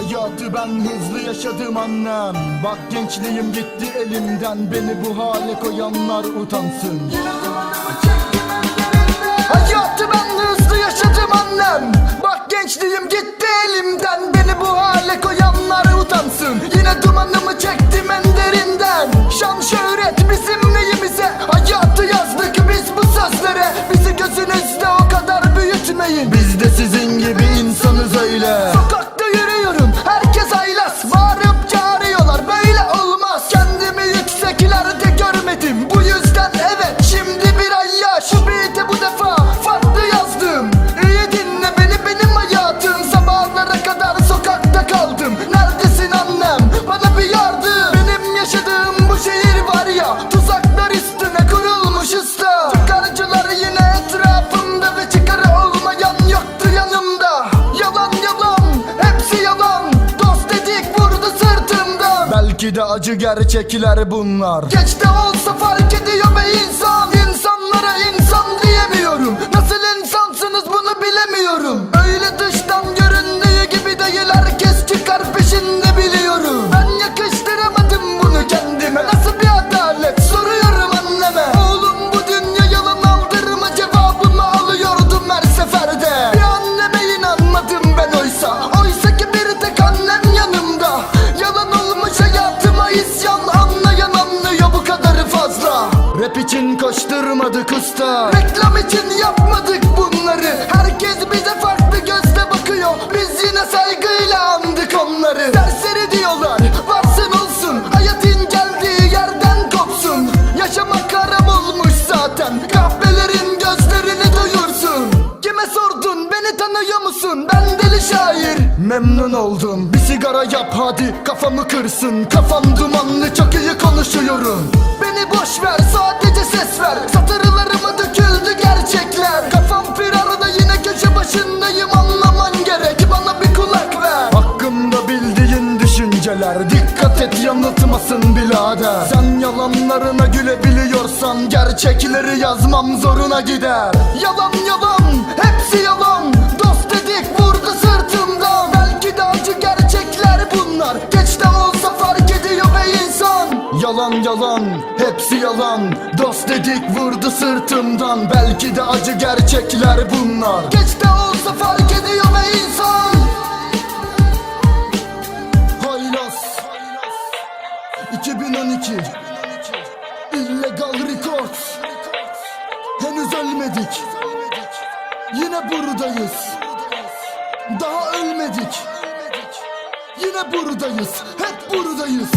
Hayatı ben hızlı yaşadım annem. Bak gençliğim gitti elimden. Beni bu hale koyanlar utansın. Hayatı ben hızlı yaşadım annem. Bak gençliğim gitti elimden. Beni bu hale koyanlar utansın. Yine dumanımı çektim en derinden. Şan şöhret bizim neyimize? Hayatı yazdık biz bu sözlere. Bizi gözünüzde o kadar büyütmeyin. Biz de sizin gibi insanız öyle. Sokakta De acı gerçekler bunlar. Geç de olsa fark ediyor be insan İnsanlara insan koşturmadık usta. Reklam için yapmadık bunları. Herkes bize farklı gözle bakıyor. Biz yine saygıyla andık onları. Serseri diyorlar varsın olsun. Hayatın geldiği yerden kopsun. Yaşamak haram olmuş zaten. Kahvelerin gözlerini doyursun Kime sordun beni tanıyor musun? Ben deli şair. Memnun oldum. Bir sigara yap hadi kafamı kırsın. Kafam dumanlı çok iyi konuşuyorum boş ver sadece ses ver. Satırlarıma döküldü gerçekler. Kafam firarda yine köşe başındayım anlaman gerek. Bana bir kulak ver. Hakkımda bildiğin düşünceler. Dikkat et yanıltmasın birader. Sen yalanlarına gülebiliyorsan Gerçekleri yazmam zoruna gider. Yalan yalan Yalan yalan hepsi yalan. Dost dedik vurdu sırtımdan Belki de acı gerçekler bunlar. Geç de olsa fark ediyor be insan. Haylaz 2012 İllegal Records Henüz ölmedik. Yine buradayız. Daha ölmedik. Yine buradayız. Hep buradayız